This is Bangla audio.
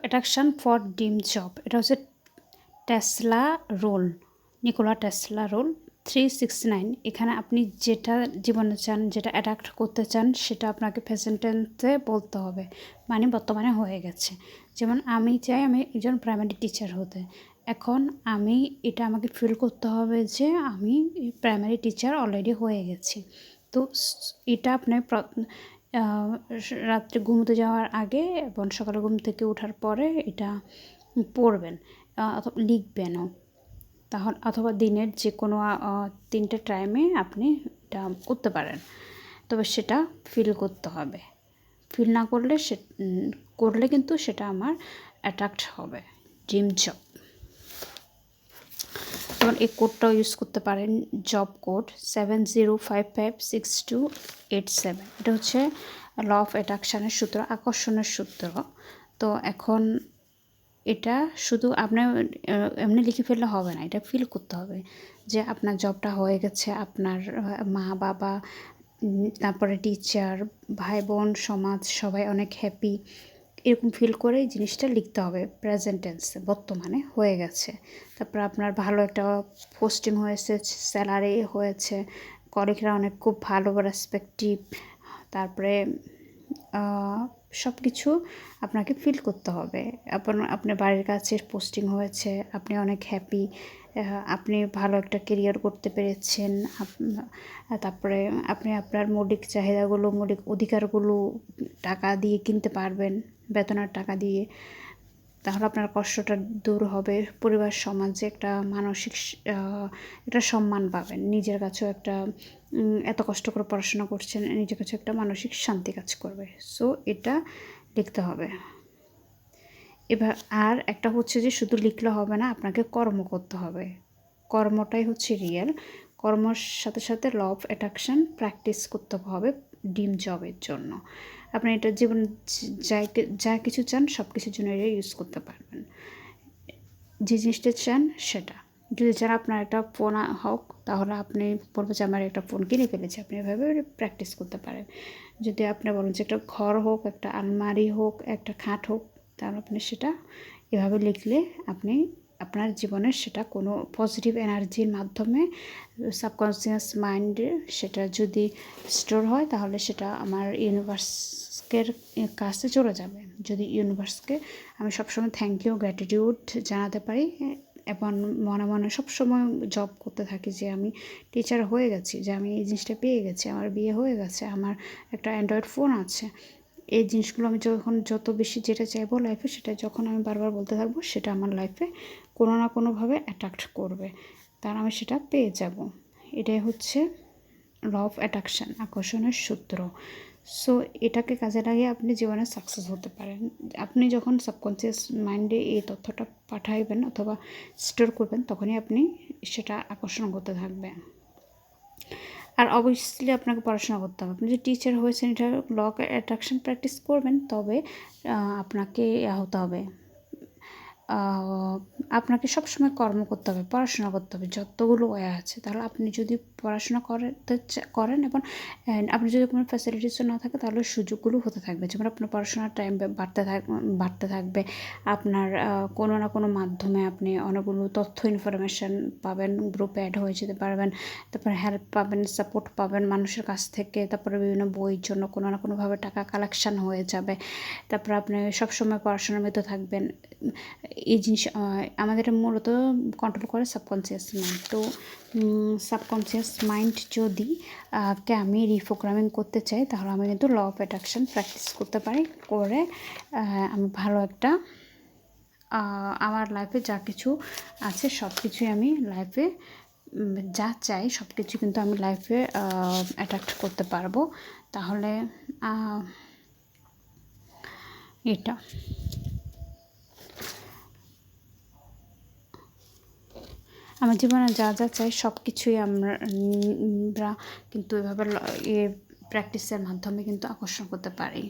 অ্যাট্রাকশন ফর ডিম জব এটা হচ্ছে Tesla roll Nikola Tesla roll three sixty nine এখানে আপনি যেটা জীবনে চান, যেটা অ্যাট্রাক্ট করতে চান, সেটা আপনাকে প্রেজেন্টেন্সে বলতে হবে। মানে বর্তমানে হয়ে গেছে। যেমন আমি চাই আমি একজন প্রাইমারি টিচার হতে। এখন আমি এটা আমাকে ফিল করতে হবে যে আমি প্রাইমারি টিচার অলরেডি হয়ে গেছি। তো এটা আপনি রাত্রে ঘুমোতে যাওয়ার আগে এবং সকালে ঘুম থেকে ওঠার পরে এটা পড়বেন অথবা লিখবেনও। তাহলে, অথবা দিনের যে কোনো তিনটে টাইমে আপনি এটা করতে পারেন। তবে সেটা ফিল করতে হবে। ফিল না করলে সে করলে কিন্তু সেটা আমার অ্যাট্রাক্ট হবে ড্রিম জব। যেমন এই কোডটাও ইউজ করতে পারেন job code seven zero five five six two eight seven এটা হচ্ছে ল অফ অ্যাট্রাকশানের সূত্র, আকর্ষণের সূত্র। তো এখন এটা শুধু আপনার এমনি লিখে ফেললে হবে না, এটা ফিল করতে হবে। যে আপনার জবটা হয়ে গেছে, আপনার মা, বাবা তারপরে টিচার ভাই, বোন, সমাজ, সবাই অনেক হ্যাপি এরকম ফিল করে এই জিনিসটা লিখতে হবে প্রেজেন্ট টেন্সে বর্তমানে হয়ে গেছে। তারপর আপনার ভালো একটা পোস্টিং হয়েছে স্যালারি হয়েছে কলিগরা অনেক খুব ভালো রেসপেক্টিভ তারপরে সব কিছু আপনাকে ফিল করতে হবে। আপনার আপনার বাড়ির কাছে পোস্টিং হয়েছে, আপনি অনেক হ্যাপি আপনি ভালো একটা কেরিয়ার করতে পেরেছেন তারপরে আপনি আপনার মৌলিক চাহিদাগুলো, মৌলিক অধিকারগুলো টাকা দিয়ে কিনতে পারবেন, বেতনার টাকা দিয়ে। তাহলে আপনার কষ্টটা দূর হবে। পরিবার, সমাজে, একটা মানসিক একটা সম্মান পাবেন। নিজের কাছেও একটা এত কষ্ট করে পড়াশোনা করছেন, নিজের কাছে একটা মানসিক শান্তি কাজ করবে। সো, এটা লিখতে হবে। এবার আর একটা হচ্ছে যে, শুধু লিখলে হবে না, আপনাকে কর্ম করতে হবে। কর্মটাই হচ্ছে রিয়েল কর্মর সাথে সাথে ল অফ অ্যাট্রাকশান প্র্যাকটিস করতে হবে ডিম জবের জন্য। আপনি এটা জীবন যা যা কিছু চান সব কিছুর জন্য এটা ইউজ করতে পারবেন। যে জিনিসটা চান, সেটা। যদি চান আপনার একটা ফোন হোক, তাহলে আপনি বলব যে আমার একটা ফোন কিনে ফেলেছি। আপনি এভাবে প্র্যাকটিস করতে পারেন। যদি আপনি বলেন যে একটা ঘর হোক, একটা আলমারি হোক, একটা খাট হোক, তাহলে আপনি সেটা এভাবে লিখলে আপনি আপনার জীবনে সেটা কোনো পজিটিভ এনার্জির মাধ্যমে সাবকনসিয়াস মাইন্ডে সেটা যদি স্টোর হয়, তাহলে সেটা আমার ইউনিভার্সকের কাছে চলে যাবে। যদি ইউনিভার্সকে আমি সবসময় থ্যাংক ইউ গ্র্যাটিটিউড জানাতে পারি, এবং মনে মনে সবসময় জব করতে থাকি যে আমি টিচার হয়ে গেছি, যে আমি এই জিনিসটা পেয়ে গেছি, আমার বিয়ে হয়ে গেছে, আমার একটা অ্যান্ড্রয়েড ফোন আছে এই জিনিসগুলো আমি যখন যত বেশি যেটা চাইব লাইফে সেটা যখন আমি বারবার বলতে থাকব, সেটা আমার লাইফে কোনো না কোনোভাবে অ্যাট্রাক্ট করবে। তার আমি সেটা পেয়ে যাব। এটাই হচ্ছে ল অফ অ্যাট্রাকশান আকর্ষণের সূত্র। সো এটাকে কাজে লাগিয়ে আপনি জীবনে সাকসেস হতে পারেন। আপনি যখন সাবকনসিয়াস মাইন্ডে এই তথ্যটা পাঠাইবেন অথবা স্টোর করবেন, তখনই আপনি সেটা আকর্ষণ করতে থাকবেন। আর অবভিয়াসলি আপনাকে পড়াশোনা করতে হবে। আপনি যে টিচার হয়েছেন, এটা লক অ্যাট্রাকশন প্র্যাকটিস করবেন, তবে আপনাকে হতে হবে। আপনাকে সবসময় কর্ম করতে হবে, পড়াশোনা করতে হবে, যতগুলো ওয়ে আছে, তাহলে আপনি যদি পড়াশোনা করতে করেন এবং আপনি যদি কোনো ফ্যাসিলিটিস না থাকে, তাহলে সুযোগগুলো হতে থাকবে। যেমন আপনার পড়াশোনার টাইম বাড়তে থাক, বাড়তে থাকবে, আপনার কোনো না কোনো মাধ্যমে আপনি অনেকগুলো তথ্য ইনফরমেশান পাবেন গ্রুপে অ্যাড হয়ে যেতে পারবেন, তারপরে হেল্প পাবেন সাপোর্ট পাবেন মানুষের কাছ থেকে, তারপরে বিভিন্ন বইয়ের জন্য কোনো না কোনোভাবে টাকা কালেকশান হয়ে যাবে, তারপরে আপনি সবসময় পড়াশোনার মধ্যে থাকবেন এই জিনিস আমাদের মূলত কন্ট্রোল করে সাবকনসিয়াস মাইন্ড তো সাবকনসিয়াস মাইন্ড যদি কে আমি রিপ্রোগ্রামিং করতে চাই, তাহলে আমি কিন্তু ল অফ অ্যাট্রাকশন প্র্যাকটিস করতে পারি, করে আমি ভালো একটা আমার লাইফে যা কিছু আছে সব কিছুই আমি লাইফে যা চাই সব কিছু কিন্তু আমি লাইফে অ্যাট্রাক্ট করতে পারব। তাহলে এটা। আমার জীবনে যা যা চাই সব কিছুই আমরা কিন্তু এভাবে এ প্র্যাকটিসের মাধ্যমে কিন্তু আকর্ষণ করতে পারি।